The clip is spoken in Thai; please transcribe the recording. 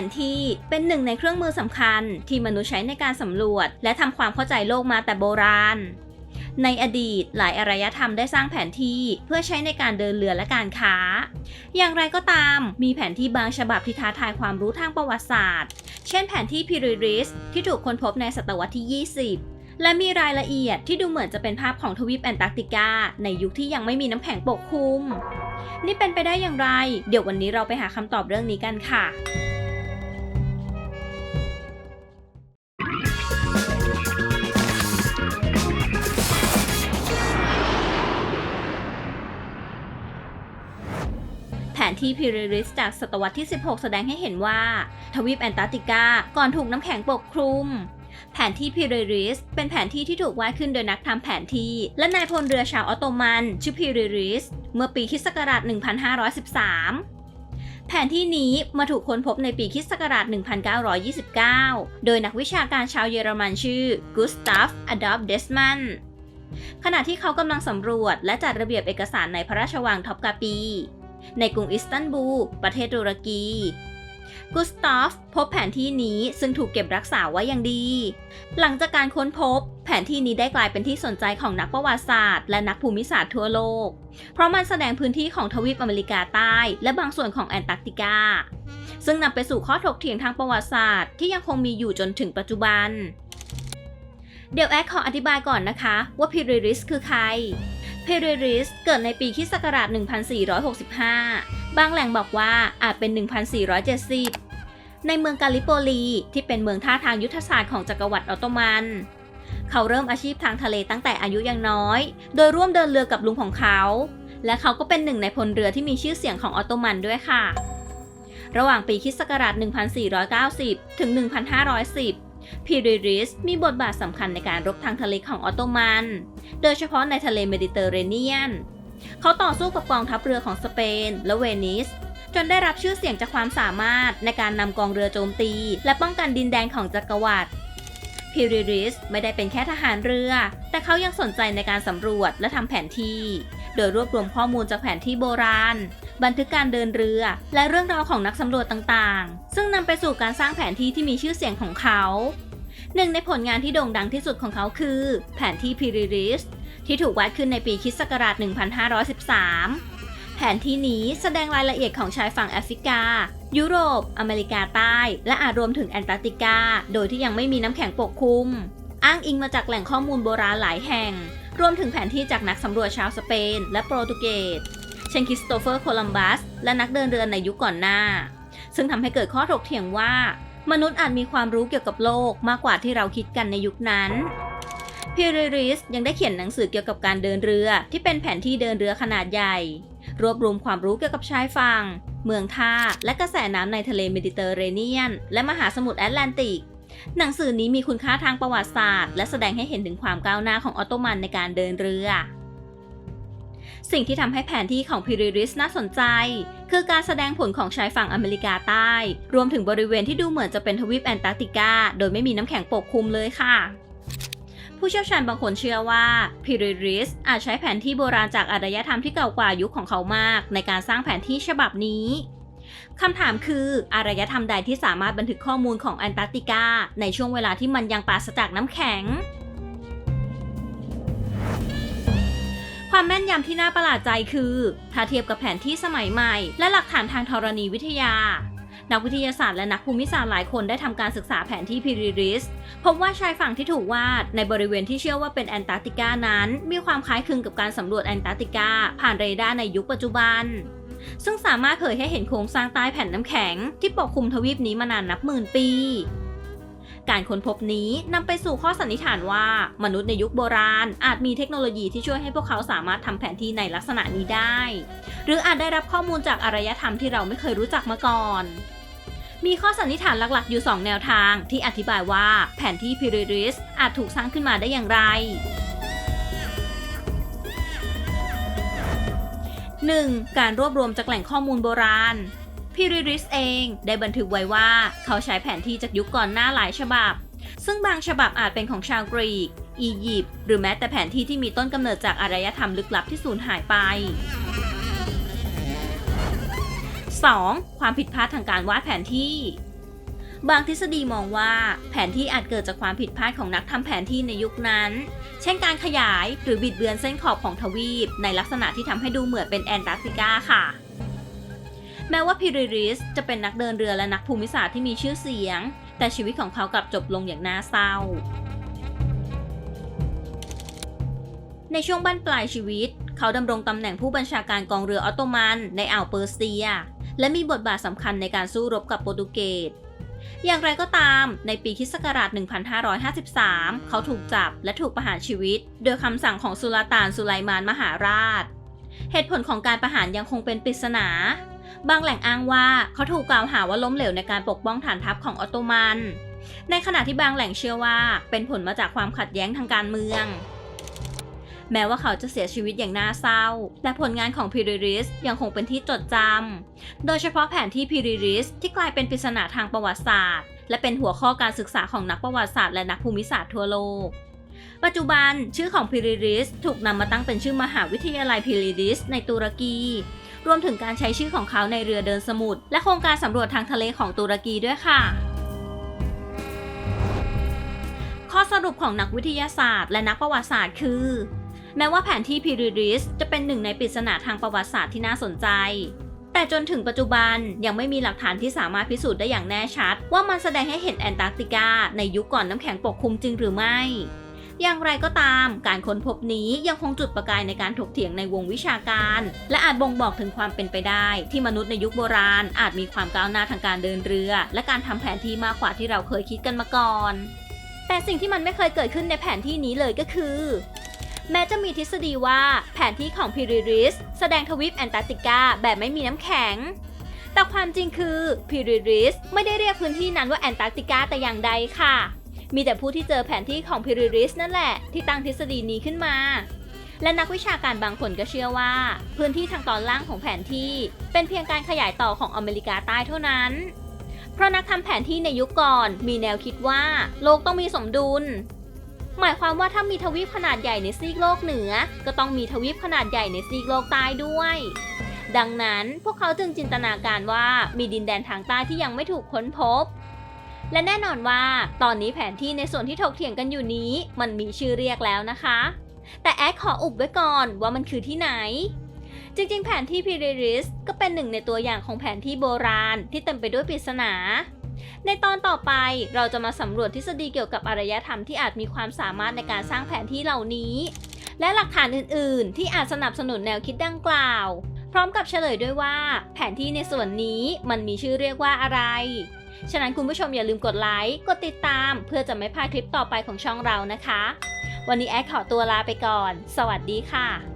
นที่เป็นหนึ่งในเครื่องมือสำคัญ ที่มนุษย์ใช้ในการสำรวจ และทำความเข้าใจโลกมาแต่โบราณ ในอดีตหลายอารยธรรมได้สร้างแผนที่เพื่อใช้ในการเดินเรือและการค้า อย่างไรก็ตาม มีแผนที่บางฉบับที่ท้าทายความรู้ทางประวัติศาสตร์ เช่นแผนที่พิริริสที่ถูกค้นพบในศตวรรษที่ 20และมีรายละเอียดที่ดูเหมือนจะเป็นภาพของทวีปแอนตาร์กติกา ในยุคที่ยังไม่มีน้ำแข็งปกคลุม นี่เป็นไปได้อย่างไร เดี๋ยววันนี้เราไปหาคำตอบเรื่องนี้กันค่ะ ที่พิริริสจากศตวรรษที่ 16 แสดงให้เห็นว่า ทวีปแอนตาร์กติกาก่อนถูกน้ำแข็งปกคลุมแผนที่พิริริส เป็นแผนที่ที่ถูกวาดขึ้นโดยนักทำแผนที่ และนายพลเรือชาวออตโตมันชื่อพิริริส เมื่อปีคิศักราช 1513 แผนที่นี้มาถูกค้นพบในปีคิศักราช 1929 โดยนักวิชาการชาวเยอรมันชื่อกุสตัฟอดอฟเดสมันขณะที่เขากำลังสำรวจและจัดระเบียบเอกสารในพระราชวังท็อปกาปี ในกรุงอิสตันบูล ประเทศตุรกี กุสตาฟพบแผนที่นี้ซึ่งถูกเก็บรักษาไว้อย่างดี หลังจากการค้นพบ แผนที่นี้ได้กลายเป็นที่สนใจของนักประวัติศาสตร์และนักภูมิศาสตร์ทั่วโลก เพราะมันแสดงพื้นที่ของทวีปอเมริกาใต้ และบางส่วนของแอนตาร์กติกา ซึ่งนำไปสู่ข้อถกเถียงทางประวัติศาสตร์ที่ยังคงมีอยู่จนถึงปัจจุบันเดี๋ยวแอดขออธิบายก่อนนะคะ ว่าพิริริสคือใคร เพเรริสเกิดในปีคิศักราช 1465 บางแหล่งบอกว่าอาจเป็น 1470 ในเมืองกาลิโปลีที่เป็นเมืองท่าทางยุทธศาสตร์ของจักรวรรดิออตโตมัน เขาเริ่มอาชีพทางทะเลตั้งแต่อายุยังน้อย โดยร่วมเดินเรือกับลุงของเขา และเขาก็เป็นหนึ่งในพลเรือที่มีชื่อเสียงของออตโตมันด้วยค่ะ ระหว่างปีคิศักราช 1490 ถึง 1510 พิริริสมีบทบาทสำคัญในการรบทางทะเลของออตโตมัน โดยเฉพาะในทะเลเมดิเตอร์เรเนียน เขาต่อสู้กับกองทัพเรือของสเปน และเวนิส จนได้รับชื่อเสียงจากความสามารถในการนำกองเรือโจมตี และป้องกันดินแดนของจักรวรรดิพิริริสไม่ได้เป็นแค่ทหารเรือ แต่เขายังสนใจในการสำรวจและทำแผนที่ โดยรวบรวมข้อมูลจากแผนที่โบราณ บันทึกการเดินเรือ และเรื่องราวของนักสำรวจต่างๆ ซึ่งนำไปสู่การสร้างแผนที่ที่มีชื่อเสียงของเขา หนึ่งในผลงานที่โด่งดังที่สุดของเขาคือ แผนที่พิริริสที่ถูกวาดขึ้นในปีคิศักราช 1513 แผนที่นี้แสดงรายละเอียดของชายฝั่งแอฟริกา ยุโรป อเมริกาใต้ และอาจรวมถึงแอนตาร์กติกา โดยที่ยังไม่มีน้ำแข็งปกคลุม อ้างอิงมาจากแหล่งข้อมูลโบราณหลายแห่ง รวมถึงแผนที่จากนักสำรวจชาวสเปน และโปรตุเกส เช่นคริสโตเฟอร์โคลัมบัส และนักเดินเรือในยุคก่อนหน้า ซึ่งทำให้เกิดข้อถกเถียงว่า มนุษย์อาจมีความรู้เกี่ยวกับโลกมากกว่าที่เราคิดกันในยุคนั้นพิริริสยังได้เขียนหนังสือเกี่ยวกับการเดินเรือที่เป็นแผนที่เดินเรือขนาดใหญ่ รวบรวมความรู้เกี่ยวกับชายฝั่ง เมืองท่า และกระแสน้ำในทะเลเมดิเตอร์เรเนียน และมหาสมุทรแอตแลนติก หนังสือนี้มีคุณค่าทางประวัติศาสตร์ และแสดงให้เห็นถึงความก้าวหน้าของออตโตมันในการเดินเรือ สิ่งที่ทำให้แผนที่ของพิริริสน่าสนใจ คือการแสดงผลของชายฝั่งอเมริกาใต้ รวมถึงบริเวณที่ดูเหมือนจะเป็นทวีปแอนตาร์กติกา โดยไม่มีน้ำแข็งปกคลุมเลยค่ะผู้เชี่ยวชาญบางคนเชื่อว่าพิริริสอาจใช้แผนที่โบราณจากอารยธรรมที่เก่ากว่ายุคของเขามาก ในการสร้างแผนที่ฉบับนี้ คำถามคืออารยธรรมใดที่สามารถบันทึกข้อมูลของแอนตาร์กติกา ในช่วงเวลาที่มันยังปราศจากน้ำแข็ง ความแม่นยำที่น่าประหลาดใจคือ ถ้าเทียบกับแผนที่สมัยใหม่ และหลักฐานทางธรณีวิทยา นักวิทยาศาสตร์และนักภูมิศาสตร์หลายคนได้ทำการศึกษาแผนที่พิริริสพบว่าชายฝั่งที่ถูกวาดในบริเวณที่เชื่อว่าเป็นแอนตาร์กติกานั้น มีความคล้ายคลึงกับการสำรวจแอนตาร์กติกาผ่านเรดาร์ในยุคปัจจุบัน ซึ่งสามารถเผยให้เห็นโครงสร้างใต้แผ่นน้ำแข็ง ที่ปกคลุมทวีปนี้มานานนับหมื่นปี การค้นพบนี้นำไปสู่ข้อสันนิษฐานว่า มนุษย์ในยุคโบราณ อาจมีเทคโนโลยีที่ช่วยให้พวกเขาสามารถทำแผนที่ในลักษณะนี้ได้ หรืออาจได้รับข้อมูลจากอารยธรรมที่เราไม่เคยรู้จักมาก่อนมีข้อสันนิษฐานหลักๆ อยู่ 2 แนวทางที่อธิบายว่าแผนที่พิริริสอาจถูกสร้างขึ้นมาได้อย่างไร 1. การรวบรวมจากแหล่งข้อมูลโบราณพิริริสเองได้บันทึกไว้ว่าเขาใช้แผนที่จากยุคก่อนหน้าหลายฉบับ ซึ่งบางฉบับอาจเป็นของชาวกรีก อียิปต์หรือแม้แต่แผนที่ที่มีต้นกำเนิดจากอารยธรรมลึกลับที่สูญหายไป 2. ความผิดพลาดทางการวาดแผนที่ บางทฤษฎีมองว่าแผนที่อาจเกิดจากความผิดพลาดของนักทำแผนที่ในยุคนั้น เช่นการขยายหรือบิดเบือนเส้นขอบของทวีป ในลักษณะที่ทำให้ดูเหมือนเป็นแอนตาร์กติกาค่ะแม้ว่าพิริริสจะเป็นนักเดินเรือและนักภูมิศาสตร์ที่มีชื่อเสียง แต่ชีวิตของเขากลับจบลงอย่างน่าเศร้า ในช่วงบั้นปลายชีวิต เขาดำรงตำแหน่งผู้บัญชาการกองเรือออตโตมันในอ่าวเปอร์เซีย และมีบทบาทสำคัญในการสู้รบกับโปรตุเกส อย่างไรก็ตามในปีคิศกราช 1553 เขาถูกจับและถูกประหารชีวิต โดยคำสั่งของสุลต่านสุไลมานมหาราช เหตุผลของการประหารยังคงเป็นปริศนา บางแหล่งอ้างว่าเขาถูกกล่าวหาว่าล้มเหลวในการปกป้องฐานทัพของออตโตมัน ในขณะที่บางแหล่งเชื่อว่าเป็นผลมาจากความขัดแย้งทางการเมือง แม้ว่าเขาจะเสียชีวิตอย่างน่าเศร้าแต่ผลงานของพิริริสยังคงเป็นที่จดจำ โดยเฉพาะแผนที่พิริริสที่กลายเป็นปริศนาทางประวัติศาสตร์ และเป็นหัวข้อการศึกษาของนักประวัติศาสตร์และนักภูมิศาสตร์ทั่วโลกปัจจุบันชื่อของพิริริสถูกนำมาตั้งเป็นชื่อมหาวิทยาลัยพิริริสในตุรกี รวมถึงการใช้ชื่อของเขาในเรือเดินสมุทรและโครงการสำรวจทางทะเลของตุรกีด้วยค่ะ ข้อสรุปของนักวิทยาศาสตร์ และนักประวัติศาสตร์คือ แม้ว่าแผนที่พิริริสจะเป็นหนึ่งในปริศนาทางประวัติศาสตร์ที่น่าสนใจ แต่จนถึงปัจจุบันยังไม่มีหลักฐานที่สามารถพิสูจน์ได้อย่างแน่ชัด ว่ามันแสดงให้เห็นแอนตาร์กติกาในยุคก่อนน้ำแข็งปกคลุมจริงหรือไม่ อย่างไรก็ตาม การค้นพบนี้ยังคงจุดประกายในการถกเถียงในวงวิชาการ และอาจบ่งบอกถึงความเป็นไปได้ ที่มนุษย์ในยุคโบราณ อาจมีความก้าวหน้าทางการเดินเรือ และการทำแผนที่มากกว่าที่เราเคยคิดกันมาก่อน แต่สิ่งที่มันไม่เคยเกิดขึ้นในแผนที่นี้เลยก็คือ แม้จะมีทฤษฎีว่าแผนที่ของพิริริสแสดงทวีปแอนตาร์กติกาแบบไม่มีน้ำแข็ง แต่ความจริงคือพิริริสไม่ได้เรียกพื้นที่นั้นว่าแอนตาร์กติกาแต่อย่างใดค่ะ มีแต่ผู้ที่เจอแผนที่ของพิริริสนั่นแหละที่ตั้งทฤษฎีนี้ขึ้นมา และนักวิชาการบางคนก็เชื่อว่า พื้นที่ทางตอนล่างของแผนที่ เป็นเพียงการขยายต่อของอเมริกาใต้เท่านั้นเพราะนักทำแผนที่ในยุคก่อนมีแนวคิดว่า โลกต้องมีสมดุล หมายความว่าถ้ามีทวีปขนาดใหญ่ในซีกโลกเหนือ ก็ต้องมีทวีปขนาดใหญ่ในซีกโลกใต้ด้วย ดังนั้นพวกเขาจึงจินตนาการว่ามีดินแดนทางใต้ที่ยังไม่ถูกค้นพบ และแน่นอนว่าตอนนี้แผนที่ในส่วนที่ถกเถียงกันอยู่นี้ มันมีชื่อเรียกแล้วนะคะ แต่แอดขออุบไว้ก่อนว่ามันคือที่ไหนจริงๆ แผนที่พิริริสก็เป็นหนึ่งในตัวอย่างของแผนที่โบราณที่เต็มไปด้วยปริศนา ในตอนต่อไปเราจะมาสำรวจทฤษฎีเกี่ยวกับอารยธรรมที่อาจมีความสามารถในการสร้างแผนที่เหล่านี้ และหลักฐานอื่น ๆ ที่อาจสนับสนุนแนวคิดดังกล่าว พร้อมกับเฉลยด้วยว่า แผนที่ในส่วนนี้มันมีชื่อเรียกว่าอะไร ฉะนั้นคุณผู้ชมอย่าลืมกดไลค์กดติดตาม เพื่อจะไม่พลาดคลิปต่อไปของช่องเรานะคะ วันนี้แอดขอตัวลาไปก่อน สวัสดีค่ะ